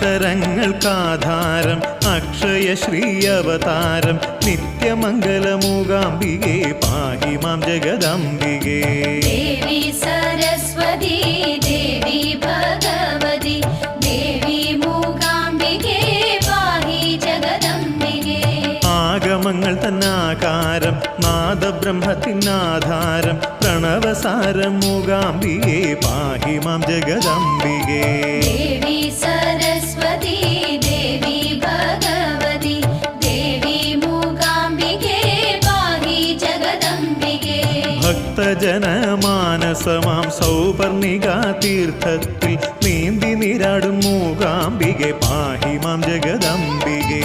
അക്ഷരങ്ങൾക്കാധാരം അക്ഷയ ശ്രീ അവതാരം നിത്യമംഗലമുകാംബികേ പാഹി മാം ജഗദംബികേ. ആഗമങ്ങൾ തന്നാകാരം നാദബ്രഹ്മത്തിനാധാരം പ്രണവസാരം മൂകാംബികേ പാഹി മാം ജഗദംബികേ സര ഭക്തജനമാനസമാം സൗപർണിക തീർത്ഥത്തിൽ നീന്തി നീരാടും മൂകാംബികെ പാഹിമാം ജഗദംബികേ.